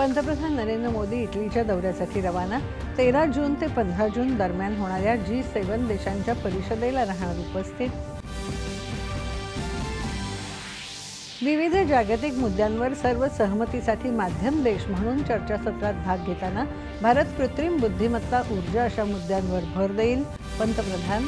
पंतप्रधान नरेंद्र मोदी इटलीच्या दौऱ्यासाठी रवाना. तेरा जून ते पंधरा जून दरम्यान होणाऱ्या जी सेवन देशांच्या परिषदेला राहणार उपस्थित. विविध जागतिक मुद्द्यांवर सर्व सहमतीसाठी माध्यम देश म्हणून चर्चासत्रात भाग घेताना भारत कृत्रिम बुद्धिमत्ता ऊर्जा अशा मुद्द्यांवर भर देईल. पंतप्रधान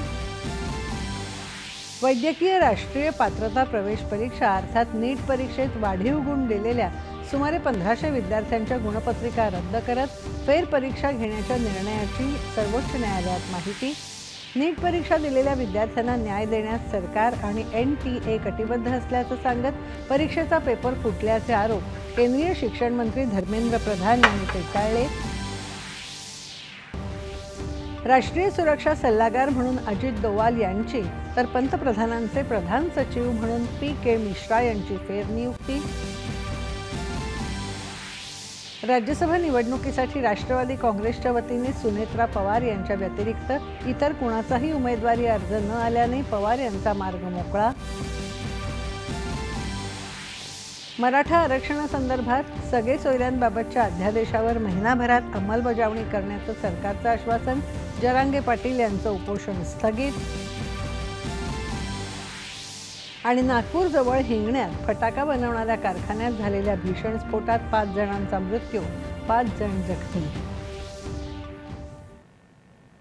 वैद्यकीय राष्ट्रीय पात्रता प्रवेश परीक्षा अर्थात नीट परीक्षेत वाढीव गुण दिलेल्या सुमारे पंधराशे विद्यार्थ्यांच्या गुणपत्रिका रद्द करत फेरपरीक्षा घेण्याच्या निर्णयाची सर्वोच्च न्यायालयात माहिती. नीट परीक्षा दिलेल्या विद्यार्थ्यांना न्याय देण्यास सरकार आणि एन टी ए कटिबद्ध असल्याचं सांगत परीक्षेचा पेपर फुटल्याचे आरोप केंद्रीय शिक्षण मंत्री धर्मेंद्र प्रधान यांनी फेटाळले. राष्ट्रीय सुरक्षा सल्लागार म्हणून अजित डोवाल यांची तर पंतप्रधानांचे प्रधान सचिव म्हणून पी के मिश्रा यांची फेरनियुक्ती. राज्यसभा निवडणुकीसाठी राष्ट्रवादी काँग्रेसच्या वतीने सुनेत्रा पवार यांच्या व्यतिरिक्त इतर कुणाचाही उमेदवारी अर्ज न आल्याने पवार यांचा मार्ग मोकळा. मराठा आरक्षणासंदर्भात सगळे सोयऱ्यांबाबतच्या अध्यादेशावर महिनाभरात अंमलबजावणी करण्याचं सरकारचं आश्वासन जरांगे पाटील यांचं उपोषण स्थगित. आणि नागपूरजवळ हिंगण्यात फटाका बनवणाऱ्या कारखान्यात झालेल्या भीषण स्फोटात पाच जणांचा मृत्यू पाच जण जखमी.